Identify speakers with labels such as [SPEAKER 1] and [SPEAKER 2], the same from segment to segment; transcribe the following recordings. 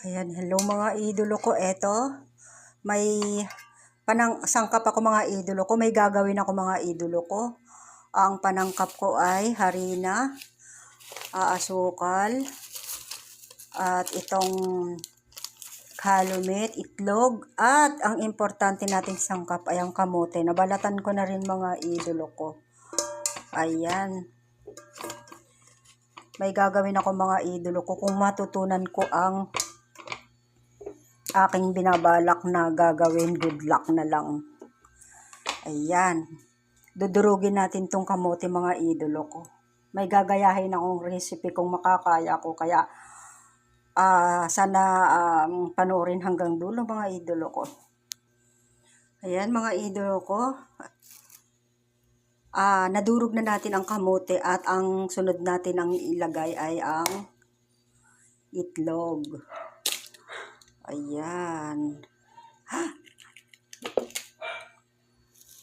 [SPEAKER 1] Ayan, hello mga idolo ko. Eto, may panang sangkap ako mga idolo ko. May gagawin ako mga idolo ko. Ang panangkap ko ay harina, ah, asukal, at itong kalumet, itlog, at ang importante nating sangkap ay ang kamote. Nabalatan ko na rin mga idolo ko. Ayan. May gagawin ako mga idolo ko kung matutunan ko ang aking binabalak na gagawin. Good luck na lang. Ayan. Dudurugin natin tong kamote mga idolo ko. May gagayahin akong recipe kung makakaya ko. Kaya ah sana um, panoorin hanggang dulo mga idolo ko. Ayan mga idolo ko. Ah, nadurog na natin ang kamote at ang sunod natin ang ilagay ay ang itlog. Ayan.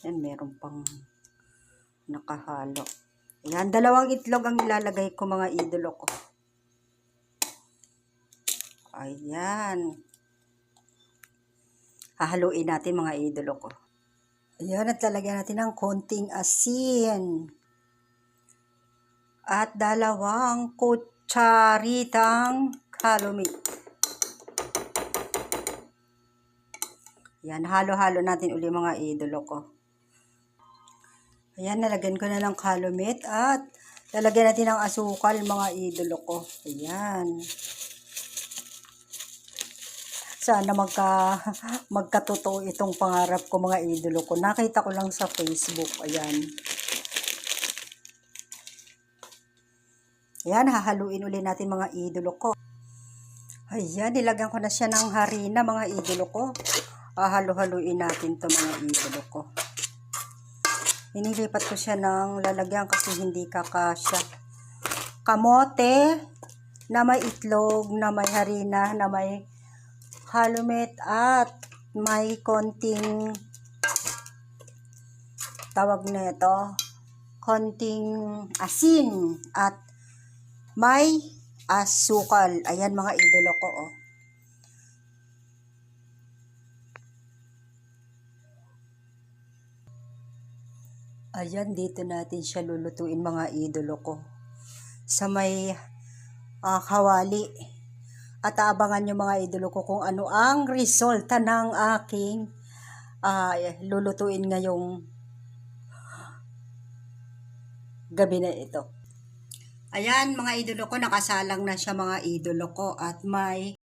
[SPEAKER 1] Ayan, meron pang nakahalo. Ayan, dalawang itlog ang ilalagay ko mga idolo ko. Ayan. Hahaluin natin mga idolo ko. Ayan, at lalagyan natin ng konting asin. At dalawang kutsaritang kalumit. Yan, halo-halo natin uli mga idolo ko. Ayan, nalagyan ko na ng kalumit at lalagyan natin ng asukal mga idolo ko. Ayan. Sana magka, magkatotoo itong pangarap ko mga idolo ko. Nakita ko lang sa Facebook. Ayan. Ayan, hahaluin uli natin mga idolo ko. Ayan, nilagyan ko na siya ng harina mga idolo ko. Hahalo-haluin natin to mga idolo ko. Inilipat ko siya ng lalagyan kasi hindi kakasya. Kamote na may itlog, na may harina, na may halumet at may konting tawag na ito, konting asin at may asukal. Ayan mga idolo ko oh. Ayan, dito natin siya lulutuin mga idolo ko. Sa may ah, kawali. At aabangan nyo mga idolo ko kung ano ang resulta ng aking ah, lulutuin ngayong gabi na ito. Ayan mga idolo ko, nakasalang na siya mga idolo ko at may